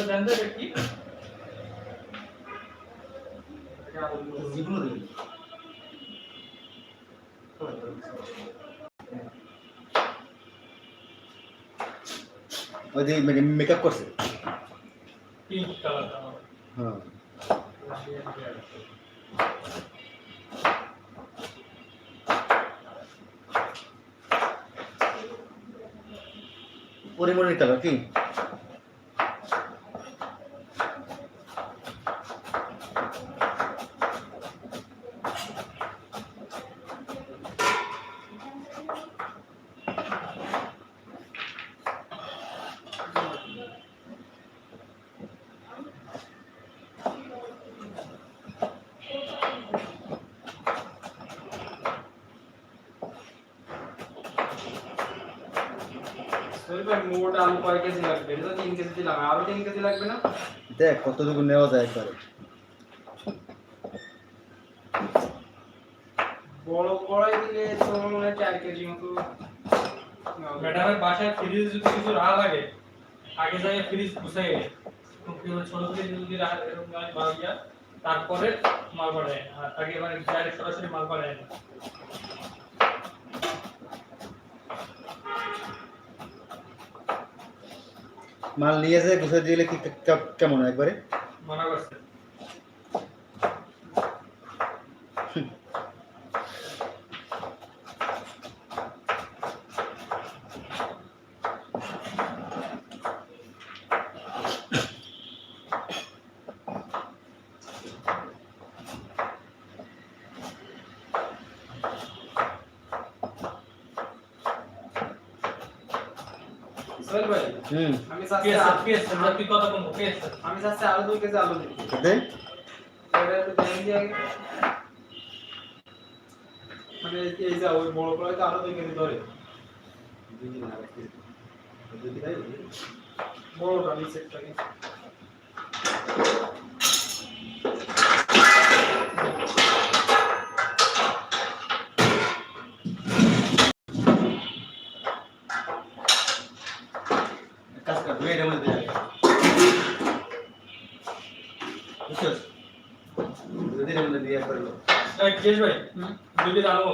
সুন্দর জানতে কি? যেগুলো দিবি ওই যে মেকআপ করছে। পিঙ্ক কালারটা হ্যাঁ। পরিমণির কালার কি সোহেল ভাই মোট আলু কয় কেজি লাগবে এটা তো তিন কেজি দিলাম আরও তিন কেজি লাগবে না? দেখ কতটুকু নেওয়া যায় একবারে। বড় কড়াই দিলে তো মনে হয় চার কেজি মতো ম্যাডামের বাসায় ফ্রিজ যদি কিছু রাখা লাগে আগে যাই ফ্রিজ গুছাই ছোট ফ্রিজ যদি এরকম মাল গিয়া তারপরে মাল বাড়ায়। আর আগে মানে ডাইরেক্ট সরাসরি মাল বাড়ায় না। মাল নিয়ে এসে গুছিয়ে দিলে কে- কেমন হয় একবারে? মানা করছে সোহেল ভাই হুম। আমি চাচ্ছি চাচ্ছি আরও কেজি আলু এটা একটু দেন দিয়ে আগে। মানে এই যে- ওই বড় কড়াইতে আরও দুই কেজি ধরে। বড়টা নিচে কর দুই এর মধ্যে দিয়ে রাখ। দুই এর মধ্যে দিয়ে করল এই কেশ ভাই কেজি আলু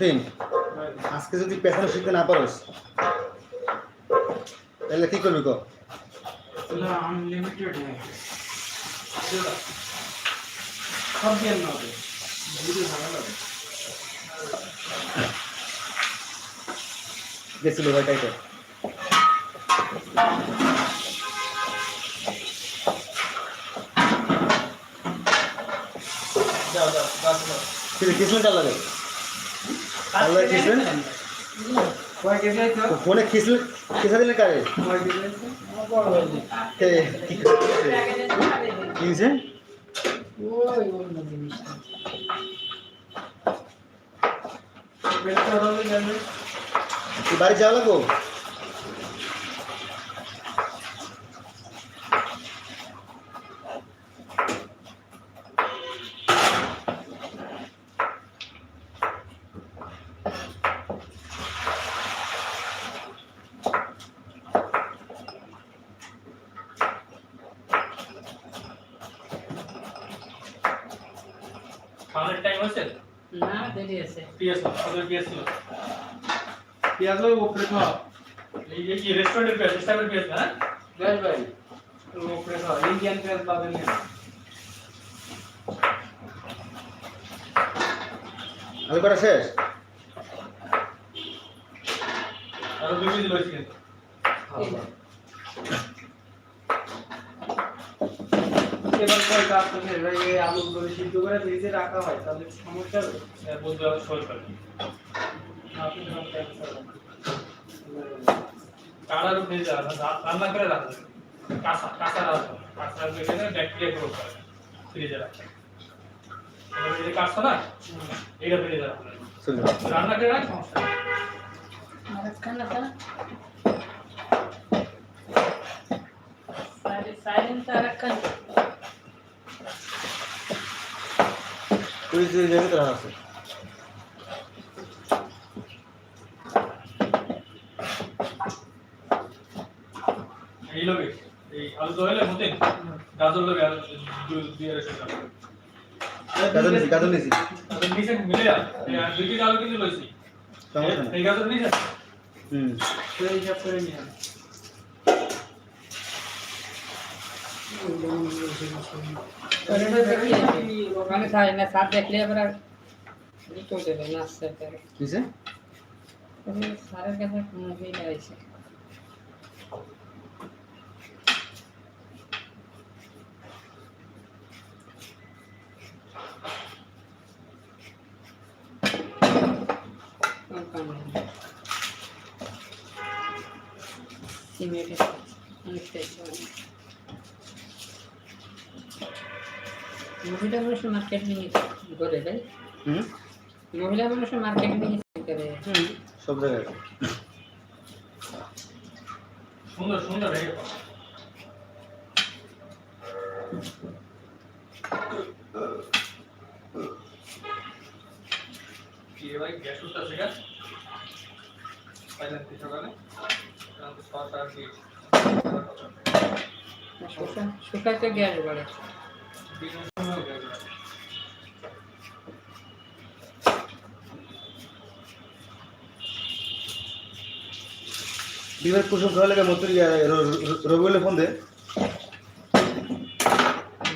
মতিন আজকে যদি পেছনে শিখতে না পারোস তাহলে কি করবি কো? আনলিমিটেড সব দিয়ে না হবে গেছিল ভাই টাইটার যাও যাও চাল লাগে আল্লাহ আছে ফোনে খিসল খিসা দিলে কারে? কি বাড়ি যাওয়া লাগবো খাওয়ানোর টাইম আছে না দেরি আছে পিএস ওদের পিএস ছিল পেঁয়াজ ওই উপরে খাওয়া এই যে কি রেস্টুরেন্টের পিএস স্টাফের পিএস না বেশ ভাই ওই উপরে খাওয়া ইন্ডিয়ান পেঁয়াজ পাবেন না আলু করা শেষ আরও দুই কেজি রয়েছে কিন্তু এবার কয় কাজ করছে ভাই এই আলুগুলো সিদ্ধ করে রাখা হয় তাহলে সমস্যা হবে? পাবে আপনি যখন ক্যান্সার কালার ফ্রিজে রান্না করে রাখা কাঁচা কাঁচা রাখা কাঁচা রাখলে ব্যাকটেরিয়া গ্রো করে। ফ্রিজে রাখা। এই কাঁচা না এটা ফ্রিজে রাখা। রান্না করে রাখ সমস্যা নেই। আরেকখানা খানা সাইলেন্ট আরেকখানা তুই যে জায়গাতে রাখা আছে এই লবে এই আলু তো হলে মতে গাজর লবে আর দুই দুই আড়াইশো গ্রাম গাজর নিছি গাজর নিছি গাজর নিচে মিলে যা এই আর দুই কেজি আলু কিন্তু লইছি সমস্যা নেই এই গাজর নিচে হুম সেই হিসাব করে নিয়ে আন। ওখানে খাই না সার দেখলে এবার আর তো দেবে না আসছে কিসে সারের কাছে মহিলা আছে সিমেন্টের অনেকটাই মহিলা মানুষ মার্কেটিং করে তাই হুম? মহিলা মানুষ মার্কেটিং করে? হুম সব জায়গায় সুন্দর সুন্দর রে গ্যাস পাইলেন কি সকালে? আমাকে ছটা আর শুকাইতে গ্যাস বাড়ে বিবার কুসুম খাওয়া লাগে মতো রবিউলে ফোন দে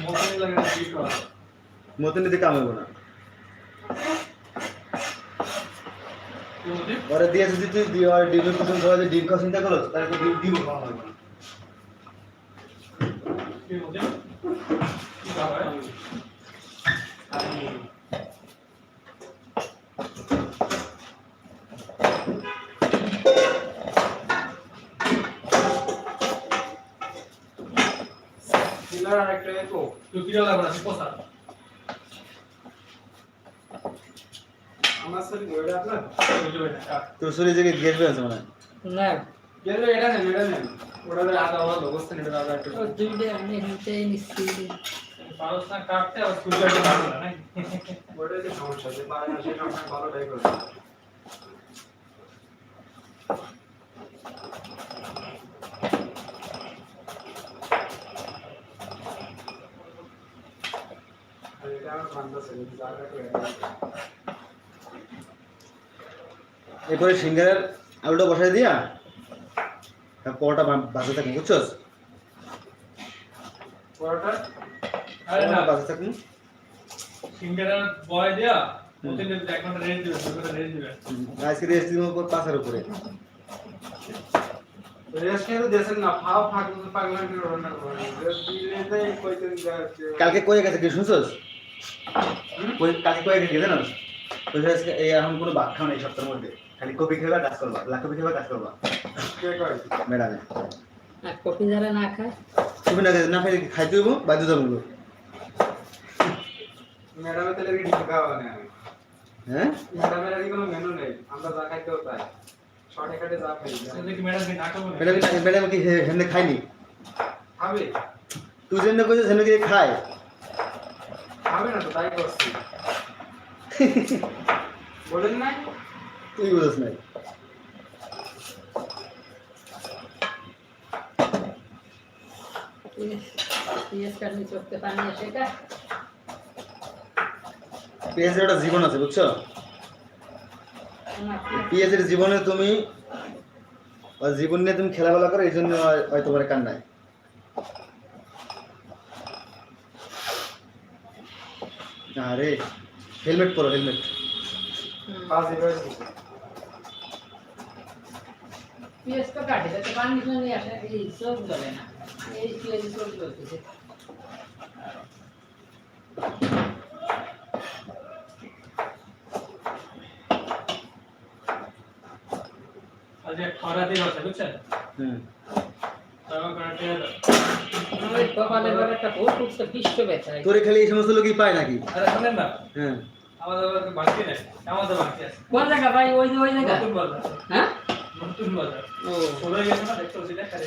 মতনই লাগে না কি করা মতো নিতে কাম হইব না কি বলছিস? দিয়ে যদি তুই আর ডিমের কুসুম খাওয়া যে ডিম খাওয়া চিন্তা করো তাহলে তো ডিম ডিম খাওয়া হবে আর একটা এ তো কিরা লাগবে না তুই পোষা আমার সাথে ওইটা আপনার না শরীরে জায়গায় গ্যাস বের আছে মানে না গেলে এটা নেন এটা নেন ওটা আদা ভালো অবস্থা এটা আদা একটু দুইটা আমি হেঁটেই নিচ্ছি পারস কাটতে কাটতে পারবি না ওটাই তো সমস্যা যে পারে না সেটা আপনার ভালোটাই করে আর এটা আমার মানতেছে না, জায়গা করে এরপরে সিঙ্গারের আলুটা বসাই দিয়া পরোটা বাজে থাকুন বুঝছস? পরোটা? আরে না। বাজে থাকুন। সিঙ্গারার বয় দেয়া রেস্ট আজকে দিব পাঁচের উপরে। কালকে কয়ে গেছে কি শুনছস? কয়ে গেছে জানো? বলছে আজকে এই এখন কোনো ভাত খাও না সপ্তাহের মধ্যে। খালি কপি কাজ করবা। লাখ কপি কাজ করবা। ম্যাডামে। কফি যারা না খায়। তুমি না না খাইতে বাধ্য যাব ম্যাডামের তাহলে কি ঢিকা খাওয়া নেই হ্যাঁ? ম্যাডামের আর কোনো মেনু নেই। আমরা যা খাইতেও তাই। শর্টে কাটে যা খাই। ম্যাডাম কি ম্যাডাম ম্যাডাম খাইনি খাবে। তুই কি খায়? খাবে না তো তাই করছি। বলেন নাই? তুই বুঝছ নাই। পেঁয়াজের একটা জীবন আছে বুঝছ? পেঁয়াজের জীবনে তুমি জীবন নিয়ে তুমি খেলাধুলা করো এই জন্য হয়- হয়তো কান্নায় আরে হেলমেট পরো হেলমেট পাঁচ এবার পিএস তো কাটে যাতে পানি শুনে আসে এই চোখ জ্বলে না এই পিএস চোখ আর আর যে খরা দিয়ে আছে বুঝছেন? হুম তারপর করে টেয়া দাও বহুত উঠছে ব্যথা তোরে খালি এই সমস্ত লোকই পায় নাকি? আরে শোনেন না। হ্যাঁ। আমাদের বাকি নেই আমাদের বাকি আছে। কোন জায়গা ভাই? ওই যে ওই জায়গা? নতুন বাজার। হ্যাঁ? নতুন বাজার। ও। সরে গেছে না দেখতে পাচ্ছি খালি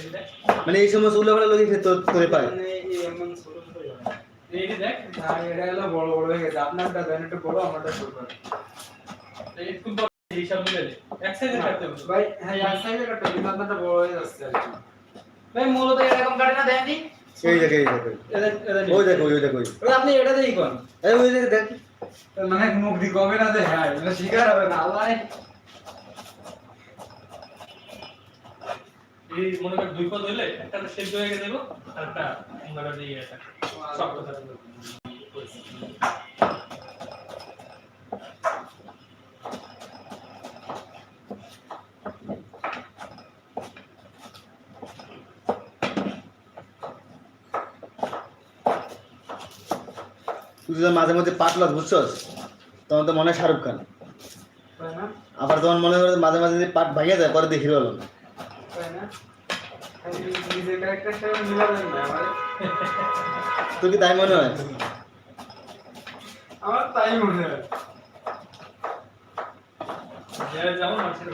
মানে এই সমস্ত উল্লাপালা লোকই তোর তোরে পায়। মানে এই এমন ছোট ছোট এই দেখ। না, এটা হলো বড় বড় হয়ে গেছে। আপনারটা বড় আমারটা ছোট। এই কোন হিসাব মিলে এক সাইজে কাটতে হবে। ভাই হ্যাঁ এক সাইডে কাটতে কিন্তু আপনারটা বড় হয়ে যাচ্ছে আর কি। ভাই মূলত এরকম কাটে না দেননি? এই দেখে এই দেখে। এদের এদের ওই দেখো ওই দেখো ওই ওই আপনি এটা দিয়ে কোন? এই ওই দেখে দেখ। মানে মুখ দি কবে না যে হ্যাঁ এটা শিকার হবে না আল্লাহ। এই মনে কর দুই পদ হইলে একটা সেদ্ধ হয়ে দেবো আর একটা দিয়ে এটা তুই যখন মাঝে মধ্যে পাটলাস বুঝছস তখন তো মনে হয় শাহরুখ খান। আবার তখন মনে করে মাঝে মাঝে যদি পাট ভাঙিয়ে যায়, পরে দেখি হলো না তোর কি তাই মনে হয়? আমার তাই মনে হয়।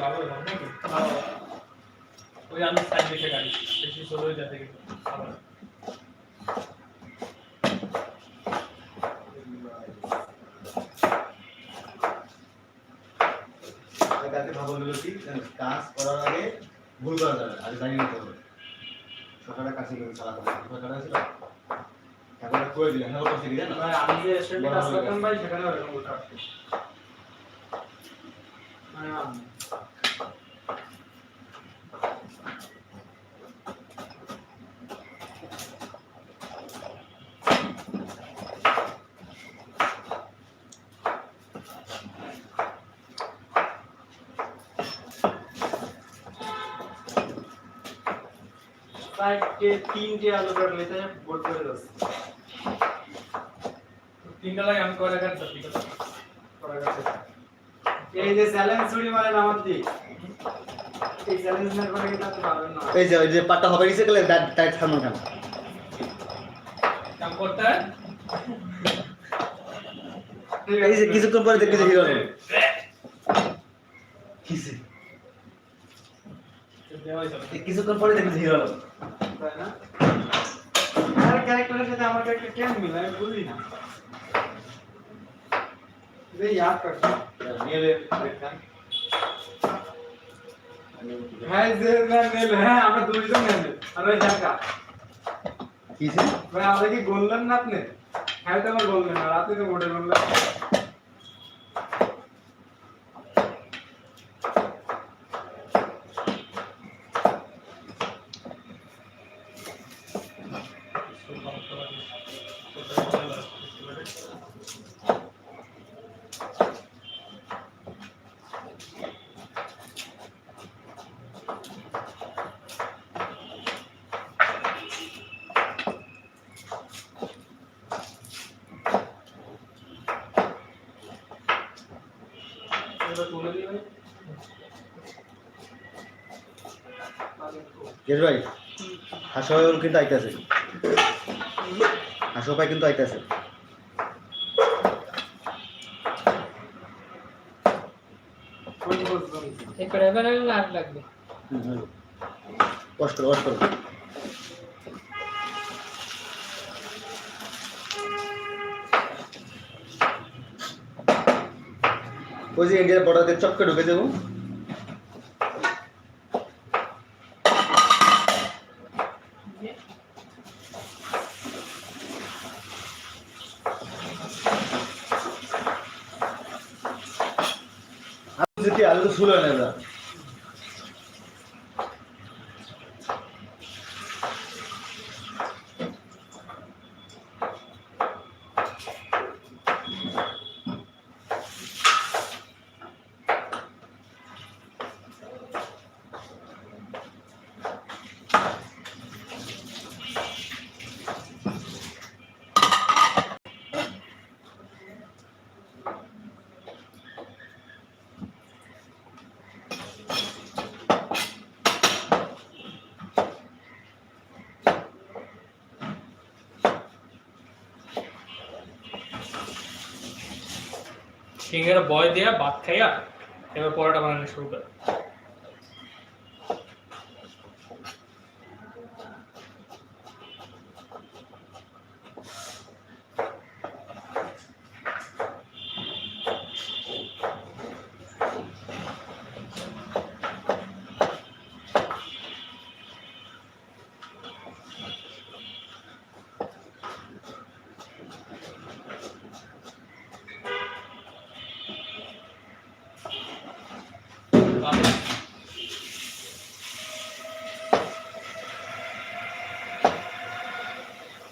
ভালো ওই আমি সাইড দেখে গাড়ি বেশি সরু যাতে কিন্তু কালকে ভাবো কাজ করার আগে ভুল করা যাবে আগে জানিয়ে নিতে হবে। সকালটা কাছে গেলে চালাতে করে সকালটা ছিল তারপরে করে দিলেন হ্যাঁ করছে কি জানো আমি যে সেটা কাজ করতাম ভাই সেখানে ওরকম উঠা মানে আমি- চারটে তিনটে আলু কাটলে তাই বোট করে যাচ্ছে তিনটা লাগে আমি করে গেছে। এই যে চ্যালেঞ্জ ছুরি মারেন আমার দিক। এই করে যে ওই যে হবে গেছে গেলে কাম করতে এই যে কিছুক্ষণ পরে দেখবি যে হিরো কিছুক্ষণ পরে দেখবি যে হিরো তাই না? আর ক্যারেক্টারের সাথে আমার ক্যারেক্টার কেন মিলে আমি না। যে ইয়াদ করছি হ্যাঁ যে নেল হ্যাঁ আমরা দুইজন নেল। আর ওই জায়গা কিসে? ভাই আমরা কি বললেন না আপনি হ্যাঁ তো আমার বললেন না রাতে তো মোটে বললেন এটা তুলে দিই ভাই কেশ ভাই হাসো ভাই কিন্তু আইতাছে। হাসো ভাই কিন্তু আইতাছে। কষ্ট ওই যে ইন্ডিয়ার বর্ডারকে চক্কে ঢুকে যাব। আলু যেটি আলু তো ফুল হয় না সিঙ্গারা বয় দেয়া বাদ খাইয়া এবার পরোটা বানানো শুরু করে তো ফাস্ট কেজি দর্পণা সব কি রে? কি রে? কি রে কি কাজ করছে কি ও কাটা আছে না এই- এই- এই ডিজাইনে কারা কার এই কাটা আপনার এটা-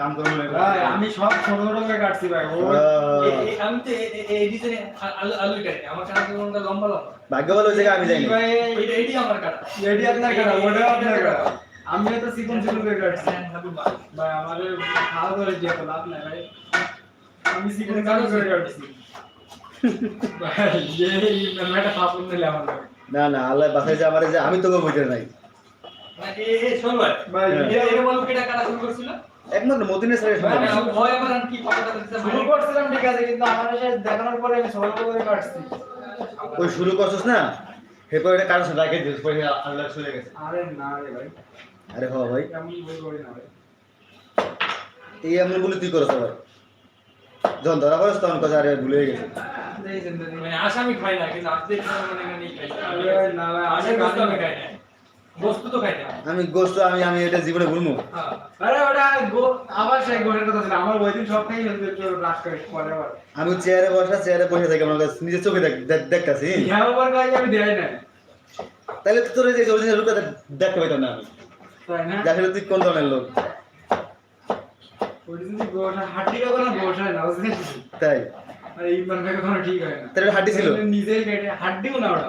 আমি সব ছোট ছোট করে কাটছি ভাই। ও এই- এই- আমি তো এই- ডিজাইনে আলু আলু কাটি। আমার কাটা কোনটা লম্বা লম্বা। ভাগ্য ভালো হয়েছে আমি যাইনি ভাই এইটি আমার কাটা। এডি আপনার কাটা ওটাও আপনার কাটা। আমি তো চিকন চিকন করে কাটছি। হ্যাঁ, বাস। ভাই আমাদের ভালো করে দিয়ে তো লাভ নাই ভাই। আমি চিকন চিকন করে কাটছি। ভাই এই মেলাটা পাপন নিলে আমার না না আল্লাহ বাসাইছে আমার যে আমি তোকে বুঝতে নাই। মানে এই- এই শোন ভাই, ভাই এটা- এটা বলব কেটা কাটা শুরু করছিল? একমাত্র মানে সময় আমার ভয় এবার কি দিতে শুরু করছিলাম ঠিক আছে কিন্তু আমার এসে দেখানোর পরে আমি ছোট করে কাটছি। ওই শুরু করছিস না? এরপর এটা কারোর সাথে রাখে দিস পরে আল্লাহ চলে গেছে। আরে না রে ভাই। আরে হ ভাই। এমন ভুল করি না ভাই। এই এমন বলে তুই করছ ভাই যখন ধরা পড়ছ তখন কথা আরে ভুলে গেছে। মানে আসামি খাই না কিন্তু আসতে মানে খাই আরে ভাই, না। বস্তু তো আমি গোস্ত আমি আমি এটা জীবনে হ্যাঁ। আরে ওটা আবার সেই কথা আমার ওই দিন সব খাই ফেলতে একটু রাগ করে পরে আমি চেয়ারে বসা চেয়ারে বসে থাকি আমার কাছে নিজের চোখে দেখ- দেখ- দেখতাছি। ইহা আবার গাই আমি দেয় না তাহলে তো তোর এই যে অরিজিনাল রূপটা দেখতে পাইতাম না আমি। তাই না? আসলে তুই কোন ধরনের লোক? হাড্ডিটা কোনো না তাই। আর এই মানে কোনো ঠিক হয় না। তাহলে হাড্ডি ছিল? নিজেই কেটে না ওটা।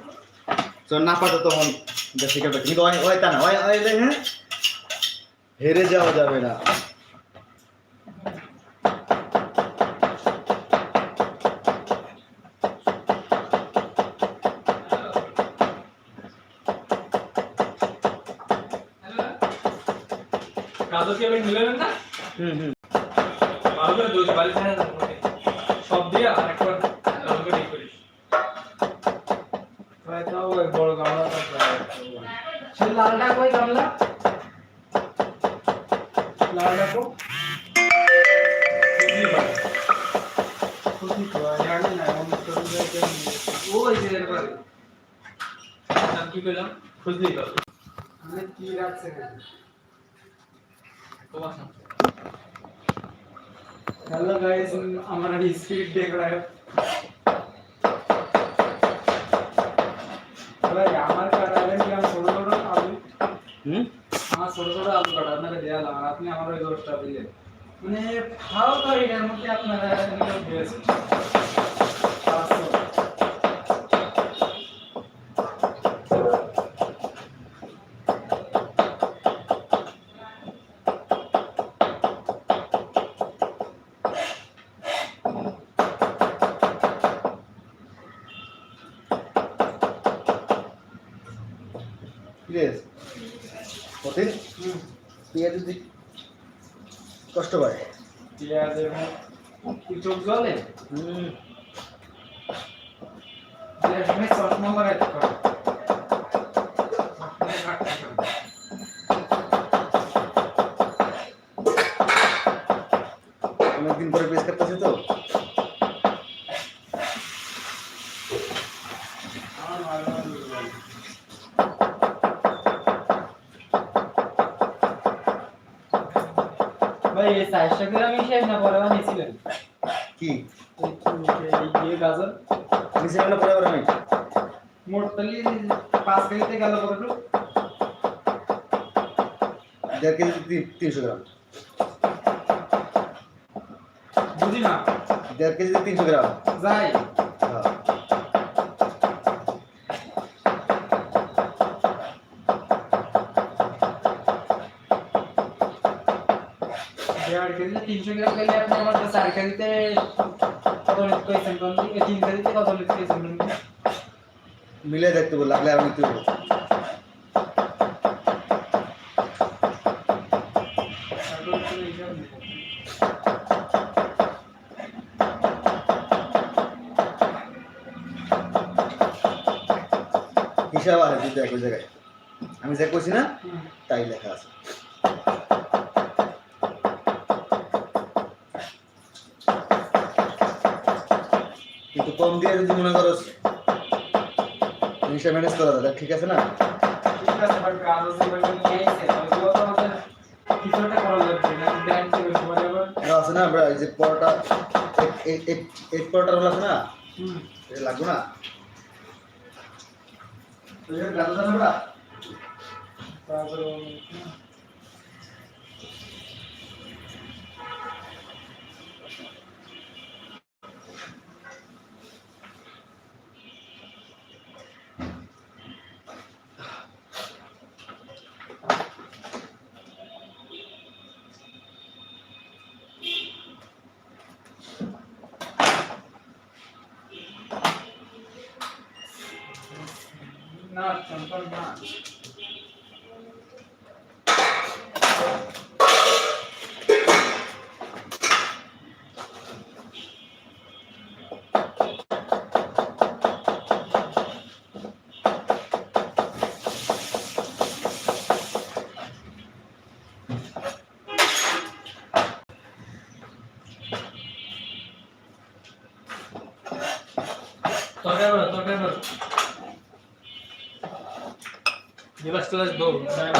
তো না পাতো তখন কিন্তু ওই ওই তা না ওই ওই যে হ্যাঁ হেরে যাওয়া যাবে না। হুম হুম। ভালো করে মোটে। সব দিয়ে আর রাখছে তোমার নাম হ্যালো গাইস আমার স্পিড দেখ रहा है ভাই আমার কাটালে কি আমি ছোট ছোট আলু হুম আমার ছোট ছোট আলু কাটা আপনাকে দেয়ালাম আর আপনি আমার ওই দোষটা দিলেন মানে ফাও তরিকার মধ্যে আপনারা নিয়ে দিয়েছেন পেঁয়াজ যদি কষ্ট পায় পেঁয়াজ এবং চোখ জলে? হুম। যে চশমা লাগাইতে পারে। 400 গ্রাম হিসেব না বড় বানিয়েছিলেন কি? এই গাজর। হিসেব না বড় বানিয়ে মোট তাহলে 5 কেজিতে গেল কতটুকু? দেড় কেজি তিনশো গ্রাম। বুঝি না। দেড় কেজি তিনশো গ্রাম। যাই। দেড় তিনশো গ্রাম গেলে আপনি আমার চার কেজিতে কত লিট পেয়েছেন তিন কেজিতে কত লিট পেয়েছেন মিলে দেখতে বল লাগলে আমি নিবো। হিসাব আছে দেখ জায়গায়। আমি যা করছি না তাই লেখা আছে। কম দিয়ে যদি মনে করো জিনিসটা ম্যানেজ করা যায় ঠিক আছে না? ঠিক আছে বাট গাজর যেগুলো নিয়ে আইছে ওইগুলো তো আমাদের কিছু করা লাগবে না ব্যাংক থেকে পরে আছে না আমরা এই যে পরোটা এক- এক এক হলো না? হুম। এটা লাগবে না? তো না চম্পল না cláusulas do,